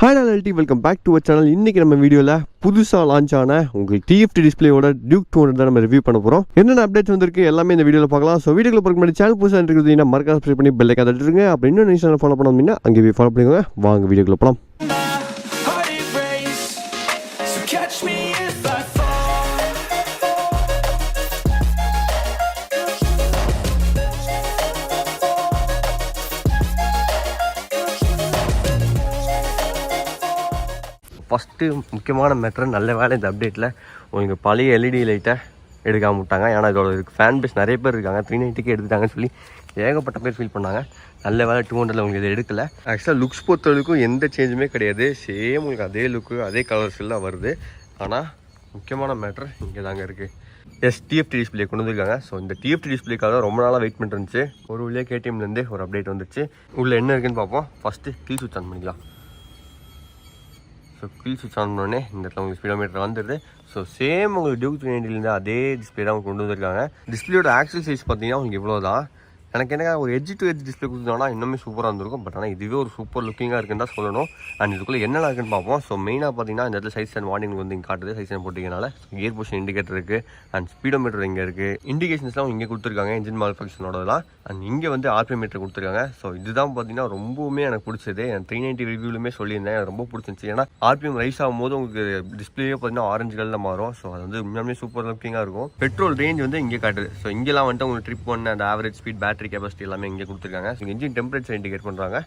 Hi நாலி எல்டி welcome back to channel இன்றைக்கி நம்ம வீடியோவில் புதுசாக லான்ச் ஆன உங்களுக்கு டிஎஃப்டி டிஸ்பிளேயோட டியூக் டூ தான் நம்ம ரிவ்யூ பண்ண போகிறோம் என்னென்ன அப்டேட்ஸ் வந்திருக்கு எல்லாமே இந்த வீடியோவில் பார்க்கலாம். ஸோ வீடியோவில் பார்க்க முன்னாடி சேனல் புதுசாக இருக்கிறது மறக்காம சப்ஸ்கிரைப் பண்ணி பெல்லை கதட்டுருங்க அப்படி இன்னும் சேனல் ஃபாலோ பண்ண அப்படின்னா அங்கே போய் ஃபாலோ பண்ணிக்கோங்க. வாங்க வீடியோக்குள்ள போகலாம் ஃபஸ்ட்டு முக்கியமான மேட்டர் நல்ல வேலை இந்த அப்டேட்டில் உங்களுக்கு பழைய எல்இடி லைட்டை எடுக்காம விட்டாங்க. ஏன்னா இதோட ஃபேன் பேஸ் நிறைய பேர் இருக்காங்க. த்ரீ நைன்ட்டிக்கு எடுத்துட்டாங்கன்னு சொல்லி ஏகப்பட்ட பேர் ஃபீல் பண்ணாங்க. நல்ல வேலை டூ ஹண்ட்ரட்ல உங்களுக்கு இதை எடுக்கல. ஆக்சுவலாக லுக்ஸ் பொறுத்தவரைக்கும் எந்த சேஞ்சுமே கிடையாது. சேம் உங்களுக்கு அதே லுக்கு அதே கலர்ஸ் எல்லாம் வருது. ஆனால் முக்கியமான மேட்டர் இங்கே தாங்க இருக்குது எஸ் டிஎஃப்டி டிஸ்பிளே கொண்டு வந்திருக்காங்க. ஸோ இந்த டிஎஃப்டி டிஸ்பிளேக்காக ரொம்ப நாளாக வெயிட் பண்ணிட்டு இருந்துச்சு. ஒரு வழியாக கேடிஎம்லேருந்து ஒரு அப்டேட் வந்துச்சு. உள்ளே என்ன இருக்குன்னு பார்ப்போம். ஃபஸ்ட்டு கீழ் சுவிச் ஆன் பண்ணிக்கலாம். ஸோ கீழ் சுவிட்ச் ஆன் பண்ணோடனே இந்த இடத்துல உங்களுக்கு ஸ்பீடோமீட்டர் வந்துடுது. ஸோ சேம் உங்களுக்கு டியூக் த்ரீ நைன்டிலேருந்து அதே டிஸ்பிளே தான் கொண்டு வந்திருக்காங்க. டிஸ்பிளேயோட ஆக்சல் சைஸ் பார்த்தீங்கன்னா உங்களுக்கு இவ்வளோ தான் எனக்கு என்ன ஒரு எட்ஜ் டு எட்ஜ் டிஸ்பிளே கொடுத்தாங்கன்னா இன்னுமே சூப்பராக இருந்திருக்கும். பட் ஆனால் இதுவே ஒரு சூப்பர் லுக்கிங்காக இருக்குன்னு தான் சொல்லணும். அண்ட் இதுக்குள்ளே என்னென்ன இருக்குன்னு பார்ப்போம். ஸோ மெயினாக பார்த்தீங்கன்னா இந்த இடத்துல சைஸ் அண்ட் வார்னிங் வந்து இங்கே காட்டுது. சைஸ் அண்ட் போட்டிங்கனால கியர் பொஷன் இண்டிகேட்டர் இருக்குது அண்ட் ஸ்பீடோமீட்டர் இங்கே இருக்குது இண்டிகேஷன்ஸ்லாம் இங்கே கொடுத்துருக்காங்க. இன்ஜின் மால்ஃபங்க்ஷனோடலாம் அண்ட் இங்கே வந்து ஆர்பி மீட்டர் கொடுத்துருக்காங்க. ஸோ இதுதான் பார்த்தீங்கன்னா ரொம்பவுமே எனக்கு பிடிச்சது. என் த்ரீ நைன்ட்டி ரிவ்யூலுமே சொல்லியிருந்தேன். எனக்கு ரொம்ப பிடிச்சிருந்துச்சு. ஏன்னா ஆர்பிஎம் ரைஸ் ஆகும்போது உங்களுக்கு டிஸ்பிளேயே பார்த்தீங்கன்னா ஆரஞ்சு கலரில் மாறும். ஸோ அது வந்து உண்மையாலுமே சூப்பர் லுக்கிங்காக இருக்கும். பெட்ரோல் ரேஞ்ச் வந்து இங்கே காட்டுது. ஸோ இங்கெல்லாம் வந்துட்டு உங்களுக்கு ட்ரிப் பண்ண அந்த ஆவரேஜ் ஸ்பீட் பேட்டரி கெப்பாசிட்டி எல்லாமே இங்கே கொடுத்துருக்காங்க. ஸோ இன்ஜின் டெம்பரேச்சர் இண்டிகேட் பண்ணுறாங்க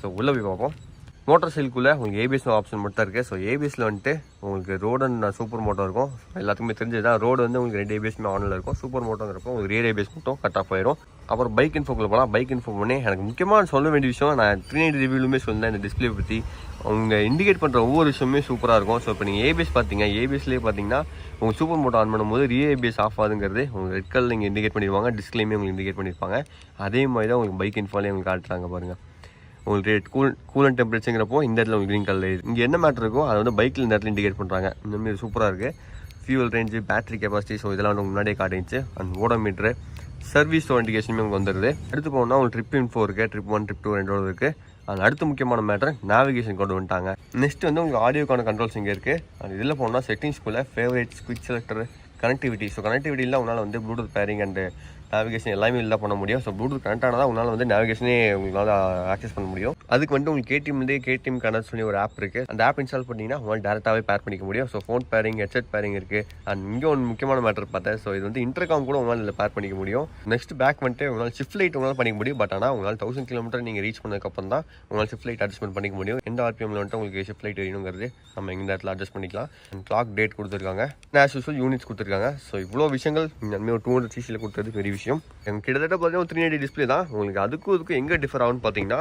ஸோ உள்ளே போய் பார்ப்போம். மோட்டார் சைக்கிள்குள்ளே உங்களுக்கு ஏபிஎஸ் ஆப்ஷன் மட்டும் தான் இருக்குது ஸோ ஏபிஎஸ்ல வந்துட்டு உங்களுக்கு ரோடு அண்ட் சூப்பர் மோட்டோ இருக்கும். எல்லாத்துக்குமே தெரிஞ்சது தான் ரோடு வந்து உங்களுக்கு ரெண்டு ஏபிஎஸ்மே ஆனில் இருக்கும். சூப்பர் மோட்டோங்கிறப்போ உங்களுக்கு ரியர் ஏபிஎஸ் மட்டும் கட் ஆஃப் ஆயிரும். அப்புறம் பைக் இன்ஃபோக்கில் போனால் பைக் இன்ஃபோ பண்ணி எனக்கு முக்கியமாக சொல்ல வேண்டிய விஷயம் நான் த்ரீ நைன்டி ரிவ்யூலுமே சொன்னேன் இந்த டிஸ்பிளே பற்றி அவங்க இண்டிகேட் பண்ணுற ஒவ்வொரு விஷயமே சூப்பராக இருக்கும். ஸோ இப்போ நீங்கள் ஏபிஎஸ் பார்த்தீங்க ஏபிஎஸ்லேயே பார்த்தீங்கன்னா உங்கள் சூப்பர் மோட்டோ ஆன் பண்ணும்போது ரியர் ஏபிஎஸ் ஆஃப் ஆகுதுங்கிறது உங்களுக்கு ரெட் கலர் நீங்கள் இண்டிகேட் பண்ணிடுவாங்க டிஸ்பிளேமே உங்களுக்கு இண்டிகேட் பண்ணியிருப்பாங்க அதே மாதிரி தான் உங்களுக்கு பைக் இன்ஃபாலே உங்களுக்கு காட்டுறாங்க பாருங்கள் உங்களுக்கு ரேட் கூல் கூலன் டெம்பரேச்சருங்கிறப்போ இந்த இடத்துல உங்களுக்கு க்ரீன் கலர் இங்கே என்ன மேட்டர் இருக்கோ அதை வந்து பைக்கில் இந்த இடத்துல இண்டிகேட் பண்ணுறாங்க இந்த மாதிரி சூப்பராக இருக்குது fuel range battery capacity so இதெல்லாம் வந்து முன்னாடியே காட்டிச்சு அண்ட் ஓடோமீட்ரு சர்வீஸ் இண்டிகேஷனுமே உங்களுக்கு வந்துடுது அடுத்து போனால் உங்களுக்கு ட்ரிப் இன்ஃபோ இருக்குது ட்ரிப் ஒன் ட்ரிப் டூ ரெண்டோட இருக்குது அது அடுத்த முக்கியமான மேட்டர் நேவிகேஷன் கொண்டு வந்துட்டாங்க. நெக்ஸ்ட் வந்து உங்களுக்கு ஆடியோக்கான கண்ட்ரோல்ஸ் இங்கே இருக்குது அண்ட் இதில் போனால் செட்டிங்ஸ்குள்ளே favourites quick selector connectivity so கனெக்டிவிட்டியில் உங்களால் வந்து ப்ளூடூத் பேரிங் அண்ட் நேவிகேஷன் எல்லாமே இல்லை பண்ண முடியும். ஸோ ப்ளூடூத் கனெக்ட் ஆனால் தான் உங்களால் வந்து நேவிகேஷனே உங்களால் ஆக்சஸ் பண்ண முடியும். அதுக்கு வந்து உங்களுக்கு கேடிஎம்லேயே கேடிஎம் கனெக்ட் சொல்லி ஒரு ஆப் இருக்குது அந்த ஆப் இன்ஸ்டால் பண்ணிங்கன்னா உங்களால் டேரெக்டாகவே பேர் பண்ணிக்க முடியும். So phone pairing headset pairing இருக்குது அண்ட் இங்கே ஒன்று முக்கியமான மேட்டர் பார்த்தேன். ஸோ இது வந்து இன்டர்காம் கூட உங்களால் இதில் பேர் பண்ணிக்க முடியும். நெக்ஸ்ட் பேக் வந்துட்டு உங்களால் ஷிஃப்ட் லைட் உங்களால் பண்ணிக்க முடியும். பட் ஆனால் உங்களால் தௌசண்ட் கிலோமீட்டர் நீங்கள் ரீச் பண்ணதுக்கப்புறம் தான் உங்களால் ஷிஃப்ட் லைட் அட்ஜஸ்ட்மெண்ட் பண்ணிக்க முடியும். எந்த ஆர்பிஎம்ல வந்துட்டு உங்களுக்கு ஷிஃப்ட் லைட் வேணுங்கிறது நம்ம இந்த இடத்துல அட்ஜஸ்ட் பண்ணிக்கலாம். அண்ட் கிளாக் டேட் கொடுத்துருக்காங்க. ஆஸ் யூஸ்வல் யூனிட்ஸ் கொடுத்துருக்காங்க. ஸோ இவ்வளோ விஷயங்கள் நன்மை ஒரு டூ ஹண்ட்ரட் சிசியில் கொடுத்தது பெரிய விஷயம். எனக்கு கிட்டத்தட்ட பார்த்தீங்கன்னா த்ரீ நைன்டி டிஸ்பிளே தான். உங்களுக்கு அதுக்கும் இதுக்கும் எங்கே டிஃபர் ஆகும்னு பார்த்தீங்கன்னா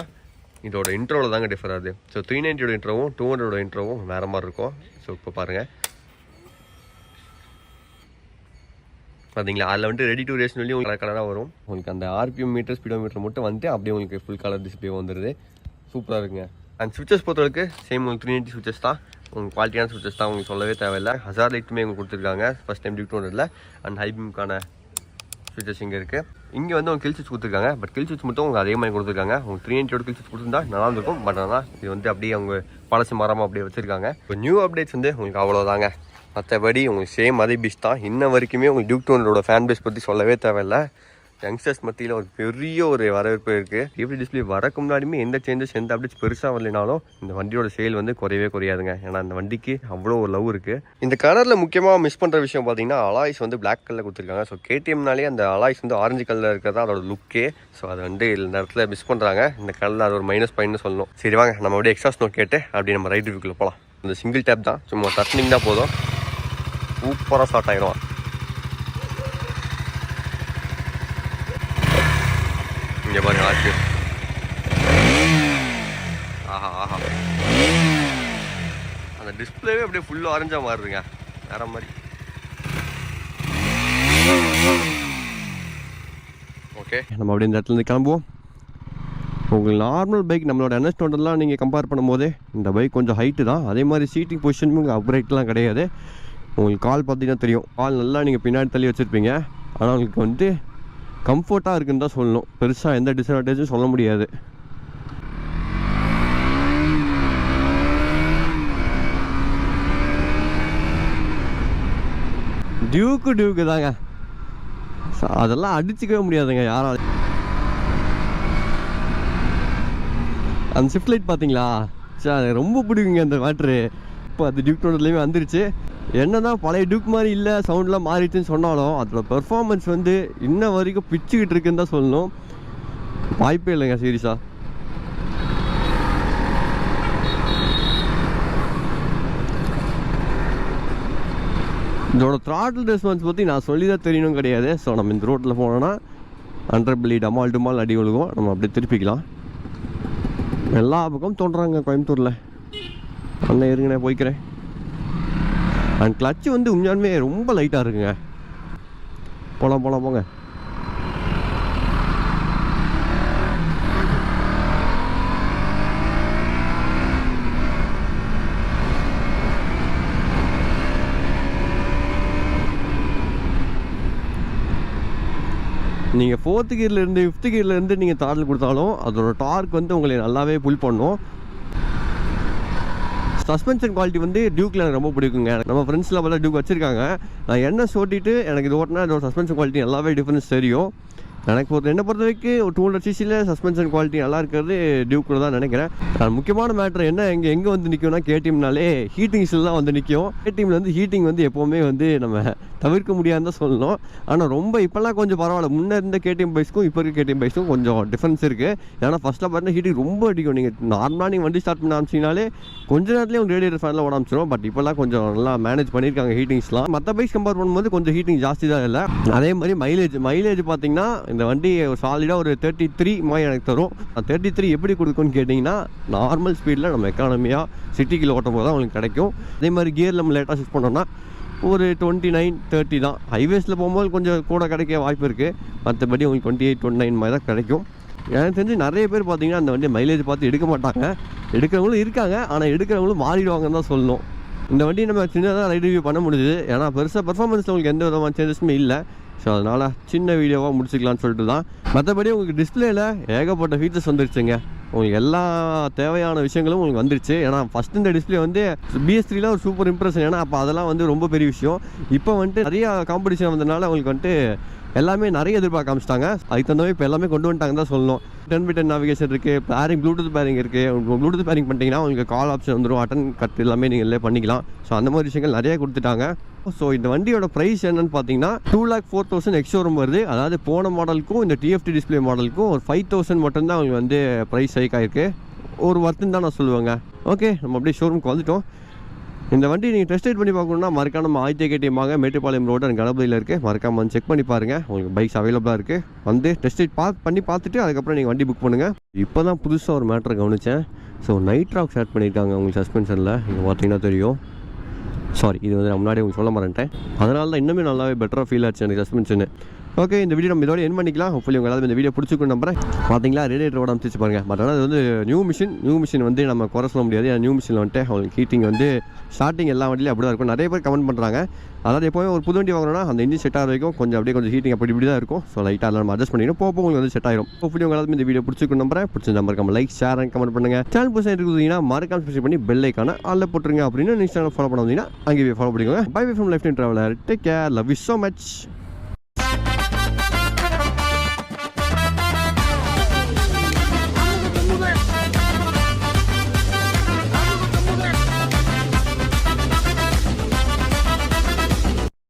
இதோட இன்ட்ரோவில் தாங்க டிஃபர் ஆகுது. ஸோ த்ரீ நைன்ட்டியோட இன்ட்ரோவும் டூ ஹண்ட்ரடோட இன்ட்ரோவும் வேறு மாதிரி இருக்கும். ஸோ இப்போ பாருங்கள் பார்த்தீங்களா அதில் வந்துட்டு ரெடி டு ரேஷன் சொல்லி உங்களுக்கு கலராக வரும். உங்களுக்கு அந்த ஆர்பிஎம் மீட்டர் ஸ்பீடோ மீட்டர் மட்டும் வந்துட்டு அப்படியே உங்களுக்கு ஃபுல் கலர் டிஸ்பிளே வந்துடுது சூப்பராக இருக்குங்க. அண்ட் சுவிச்சஸ் பொறுத்தவரைக்கு சேம் உங்களுக்கு த்ரீ நைன்ட்டி சுவிச்சஸ் தான். உங்களுக்கு குவாலிட்டியான சுவிச்சஸ் தான். உங்களுக்கு சொல்லவே தேவையில்லை. ஹசார் லைட்டுமே உங்களுக்கு கொடுத்துருக்காங்க. First time due to and ஹைபீம்க்கான switches இங்கே இருக்குது இங்கே வந்து உங்களுக்கு கில் சுவிட்ச் கொடுத்துருக்காங்க. பட் கில் சுவிட்ச் மட்டும் உங்களுக்கு அதிகமாக கொடுத்துருக்காங்க. உங்களுக்கு த்ரீ ஹண்ட்ரட் கில் சுவிட்ச் கொடுத்துருந்தா நல்லா இருக்கும் பட் ஆனால் இது வந்து அப்படியே அவங்க பழசு மாறாமல் அப்படியே வச்சுருக்காங்க. இப்போ நியூ அப்டேட்ஸ் வந்து உங்களுக்கு அவ்வளோதாங்க மற்றபடி உங்களுக்கு சேம் அதே பீஸ் தான். இன்ன வரைக்குமே உங்களுக்கு டியூக் டூனரோட ஃபேன் பேஸ் பற்றி சொல்லவே தேவையில்லை. யங்ஸ்டர்ஸ் மத்தியில் ஒரு பெரிய ஒரு வரவேற்பு இருக்குது டிவி டிஸ்பிளே வரக்கு முன்னாடியுமே எந்த சேஞ்சஸ் எந்த அப்டேட்ஸ் பெருசாக வரலைனாலும் இந்த வண்டியோட சேல் வந்து குறையவே குறையாதுங்க. ஏன்னா அந்த வண்டிக்கு அவ்வளோ ஒரு லவ் இருக்குது இந்த கலரில் முக்கியமாக மிஸ் பண்ணுற விஷயம் பார்த்தீங்கன்னா அலாய்ஸ் வந்து பிளாக் கலரில் கொடுத்துருக்காங்க. ஸோ கேடிஎம்னாலே அந்த அலாய்ஸ் வந்து ஆரஞ்சு கலரில் இருக்கிறதா அதோட லுக்கே ஸோ அது வந்து இந்த இடத்துல மிஸ் பண்ணுறாங்க இந்த கலரில் அது ஒரு மைனஸ் பாயிண்ட்னு சொல்லணும். சரி வாங்க நம்ம அப்படியே எக்ஸாஸ் நோட் கேட்டு அப்படியே நம்ம ரைட் ரிவ்யூக்குள்ளே போகலாம் இந்த சிங்கிள் டேப் தான். சும்மா டர்னிங் தான் போதும். சூப்பராக ஸ்டார்ட் ஆகிடுவான் இங்கே பாருங்க ஆச்சு ஆஹா ஆஹா. அந்த டிஸ்பிளேவே அப்படியே ஃபுல்லாக ஆரஞ்சா மாறுதுங்க. வேற மாதிரி. ஓகே நம்ம அப்படியே இந்த இடத்துல இருந்து கிளம்புவோம். உங்களுக்கு நார்மல் பைக் நம்மளோட என்எஸ் டோண்டெல்லாம் நீங்கள் கம்பேர் பண்ணும்போதே இந்த பைக் கொஞ்சம் ஹைட்டு தான். அதே மாதிரி சீட்டிங் பொசிஷனும் உங்கள் அப்ரைட்லாம் கிடையாது. உங்களுக்கு கால் பார்த்தீங்கன்னா தெரியும். கால் நல்லா நீங்கள் பின்னாடி தள்ளி வச்சுருப்பீங்க. ஆனால் உங்களுக்கு வந்து கம்ஃபர்ட்டாக இருக்குன்னு தான் சொல்லணும். பெருசாக எந்த டிஸ்அட்வான்டேஜும் சொல்ல முடியாது. டியூக்கு டியூக்கு தாங்க. அதெல்லாம் அடிச்சுக்கவே முடியாதுங்க யாரால. அந்த ஷிஃப்ட் லைட் பார்த்தீங்களா சார் ரொம்ப பிடிக்குங்க அந்த வாட்ரு இப்போ அது டியூக் ரோட்லேயுமே வந்துருச்சு. என்னதான் பழைய டுக் மாதிரி இல்லை சவுண்ட்லாம் மாறிடுச்சுன்னு சொன்னாலும் அதோட பெர்ஃபார்மன்ஸ் வந்து இன்ன வரைக்கும் பிச்சுக்கிட்டு இருக்குன்னு தான் சொல்லணும். வாய்ப்பே இல்லைங்க சீரியஸாக இதோட த்ராட்டில் ரெஸ்பான்ஸ் பற்றி நான் சொல்லி தான் தெரியணும் கிடையாது. ஸோ நம்ம இந்த ரோட்டில் போனோன்னா ஹண்ட்ரட் பில்லி டமால் டுமால் அடி விழுகும் நம்ம அப்படியே திருப்பிக்கலாம். எல்லா பக்கம் தோன்றாங்க கோயம்புத்தூரில். அண்ணன் இருங்கண்ணே போய்க்கிறேன். அண்ட் கிளச்சு வந்து உண்மையாலுமே ரொம்ப லைட்டாக இருக்குங்க. போகலாம் போகலாம் போங்க. நீங்கள் ஃபோர்த்து கியர்லேருந்து ஃபிஃப்த்து கியர்லேருந்து நீங்கள் தாடல் கொடுத்தாலும் அதோட டார்க் வந்து உங்களை நல்லாவே புல் பண்ணும். சஸ்பென்ஷன் குவாலிட்டி வந்து டியூக்கில் எனக்கு ரொம்ப பிடிக்குங்க. நம்ம ஃப்ரெண்ட்ஸில் பார்த்தா டியூக் வச்சுருக்காங்க. நான் என்ன ஓட்டிட்டு எனக்கு இது ஓட்டினா இதோட சஸ்பென்ஷன் குவாலிட்டி நல்லாவே டிஃப்ரென்ஸ் தெரியும். எனக்கு பொறுத்த என்னை பொறுத்த வரைக்கும் ஒரு டூ ஹண்ட்ரட் சிசியில் சஸ்பென்ஷன் குவாலிட்டி நல்லா இருக்கிறது டியூக்கில் தான் நினைக்கிறேன். நான் முக்கியமான மேட்ரு என்ன எங்கே எங்கே வந்து நிற்கும்னா கேடிஎம்னாலே ஹீட்டிங்ஸில் தான் வந்து நிற்கும் கேடிஎம்ல வந்து ஹீட்டிங் வந்து எப்போவுமே வந்து நம்ம தவிர்க்க முடியாதுன்னு தான் சொல்லணும். ஆனால் ரொம்ப இப்போல்லாம் கொஞ்சம் பரவாயில்ல. முன்னே இருந்த கேடிஎம் பைஸ்க்கும் இப்போ இருக்க கேடிஎம் பைஸ்க்கும் கொஞ்சம் டிஃப்ரென்ஸ் இருக்குது ஏன்னா ஃபஸ்ட்டில் பார்த்தீங்கன்னா ஹீட்டிங் ரொம்ப அடிக்கும். நீங்கள் நார்மலாக நீங்கள் வண்டி ஸ்டார்ட் பண்ண ஆரம்பிச்சிங்கனாலே கொஞ்ச நேரத்துலேயே உங்கள் ரேடியேட்டர் ஃபேனில் ஓட ஆரம்பிச்சிடும் பட் இப்போல்லாம் கொஞ்சம் நல்லா மேனேஜ் பண்ணியிருக்காங்க ஹீட்டிங்ஸ்லாம் மற்ற பைக்ஸ் கம்பேர் பண்ணும்போது கொஞ்சம் ஹீட்டிங் ஜாஸ்தி தான் இல்லை. அதே மாதிரி மைலேஜ் மைலேஜ் பார்த்தீங்கன்னா இந்த வண்டி ஒரு சாலிடாக ஒரு தேர்ட்டி த்ரீ மாதிரி எனக்கு தரும். தேர்ட்டி த்ரீ எப்படி கொடுக்கும்னு கேட்டிங்கன்னா நார்மல் ஸ்பீடில் நம்ம எக்கானமியாக சிட்டிக்குள்ள ஓட்டும் போது தான் உங்களுக்கு கிடைக்கும். அதே மாதிரி கியர் நம்ம லேட்டாக ஷிஃப்ட் பண்ணோம்னா ஒரு டுவெண்ட்டி நைன் தேர்ட்டி தான் ஹைவேஸில் போகும்போது கொஞ்சம் கூட கிடைக்க வாய்ப்பு இருக்குது மற்றபடி உங்களுக்கு டுவெண்ட்டி எயிட் டுவெண்ட்டி நைன் மாதிரி தான் கிடைக்கும். எனக்கு தெரிஞ்சு நிறைய பேர் பார்த்தீங்கன்னா அந்த வண்டி மைலேஜ் பார்த்து எடுக்க மாட்டாங்க. எடுக்கிறவங்களும் இருக்காங்க. ஆனால் எடுக்கிறவங்களும் மாறிடுவாங்கன்னு தான் சொல்லணும். இந்த வண்டி நம்ம சின்னதாக ரைட் ரிவ்யூ பண்ண முடியுது ஏன்னா பெருசாக பர்ஃபார்மன்ஸில் உங்களுக்கு எந்த விதமான சேஞ்சஸுமே இல்லை. ஸோ அதனால் சின்ன வீடியோவாக முடிச்சுக்கலான்னு சொல்லிட்டு தான். மற்றபடி உங்களுக்கு டிஸ்பிளேயில் ஏகப்பட்ட ஃபீச்சர்ஸ் வந்துருச்சுங்க. உங்களுக்கு எல்லா தேவையான விஷயங்களும் உங்களுக்கு வந்துருச்சு. ஏன்னா ஃபஸ்ட் இந்த டிஸ்பிளே வந்து பிஎஸ் த்ரீல ஒரு சூப்பர் இம்ப்ரெஷன் ஏன்னா அப்போ அதெல்லாம் வந்து ரொம்ப பெரிய விஷயம். இப்போ வந்துட்டு நிறையா காம்படிஷன் வந்ததுனால உங்களுக்கு வந்துட்டு எல்லாமே நிறைய எதிர்பார்க்க ஆரம்பிச்சிட்டாங்க. அதுக்கு தகுந்த மாதிரி இப்போ எல்லாமே கொண்டு வந்துட்டாங்க தான் சொல்லணும். டென் பை டென் நாவிகேஷன் இருக்குது பேரிங் ப்ளூடூத் பேரிங் இருக்குது ப்ளூடூத் பேரிங் பண்ணிட்டீங்கன்னா உங்களுக்கு கால் ஆப்ஷன் வந்துடும் அட்டன் கட் எல்லாமே நீங்கள் இதில் பண்ணிக்கலாம். ஸோ அந்த மாதிரி விஷயங்கள் நிறைய கொடுத்துட்டாங்க. ஸோ இந்த வண்டியோட ப்ரைஸ் என்னன்னு பார்த்தீங்கன்னா two lakh four thousand ex showroom வருது. அதாவது போன மாடலுக்கும் இந்த டிஎஃப்டி டிஸ்பிளே மாடலுக்கும் ஒரு ஃபைவ் தௌசண்ட் மட்டும்தான் அவங்க வந்து ப்ரைஸ் ஹைக் ஆயிருக்கு. ஒரு ஒர்த்துன்னு தான் நான் சொல்லுவேங்க. ஓகே நம்ம அப்படியே ஷோரூம்க்கு வந்துட்டோம். இந்த வண்டி நீங்கள் டெஸ்ட் ரைட் பண்ணி பார்க்கணுன்னா மறக்காம நம்ம ஆயிரத்தி கேட்டியமாக மேட்டுப்பாளையம் ரோடு அண்ட் கணபதியில் இருக்குது மறக்காம வந்து செக் பண்ணி பாருங்கள் உங்களுக்கு பைக்ஸ் அவைலபிளாக இருக்குது வந்து டெஸ்ட் ரைட் பார்த்து பண்ணி பார்த்துட்டு அதுக்கப்புறம் நீங்கள் வண்டி புக் பண்ணுங்கள் இப்போ தான் புதுசாக ஒரு மேட்ரு கவனித்தேன் ஸோ நைட் ராக்ஸ் ஆட் பண்ணியிருக்காங்க உங்களுக்கு சஸ்பென்ஷனில் இங்கே பார்த்தீங்கன்னா தெரியும். சாரி இது வந்து நான் முன்னாடி உங்களுக்கு சொல்ல மாட்டேன் அதனால தான் இன்னுமே நல்லாவே பெட்டராக ஃபீல் ஆச்சு எனக்கு சஸ்பென்ஷனு ஓகே இந்த வீடியோ நம்ம இதோட என் பண்ணிக்கலாம். ஹோப்ஃபுல்லி உங்களால் எல்லாரும் இந்த வீடியோ பிடிச்சிக்கணும் நம்புறேன். பார்த்தீங்களா ரேடியேட்டர் ஓட அமைச்சு பாருங்க. பட் ஆனால் அது வந்து நியூ மிஷின் நியூ மிஷின் வந்து நம்ம குறை சொல்ல முடியாது. நியூ மிஷினில் வந்துட்டு அவங்களுக்கு ஹீட்டிங் வந்து ஸ்டார்டிங் எல்லா வண்டியிலும் அப்படி தான் இருக்கும். நிறைய பேர் கமெண்ட் பண்ணுறாங்க அதாவது எப்போவுமே ஒரு புது வண்டி வாங்குறோம்னா அந்த இன்ஜின் செட் ஆகிற வரைக்கும் கொஞ்சம் அப்படியே கொஞ்சம் ஹீட்டிங் அப்படி இப்படி தான் இருக்கும் ஸோ லைட்டாக எல்லாம் நம்ம அட்ஜஸ்ட் பண்ணிக்கணும். போக உங்களுக்கு வந்து செட் ஆயிரும். ஹோப்ஃபுல்லி உங்க எல்லாரும் இந்த வீடியோ பிடிச்சிக்கணும் நம்புறேன். பிடிச்ச நம்பருக்கு நம்ம லைக் ஷேர் அண்ட் கமெண்ட் பண்ணுங்கள் சேனல் புதுசாக இருக்குதுங்கன்னா மறக்காம சப்ஸ்கிரைப் பண்ணி பெல் ஐக்கான ஆளில் போட்டுருங்க. அப்படின்னு இன்ஸ்டாகிராம் ஃபாலோ பண்ண வந்தீங்கன்னா அங்கே ஃபாலோ பண்ணிக்கோங்க. Bye bye from life time traveller take care love you so much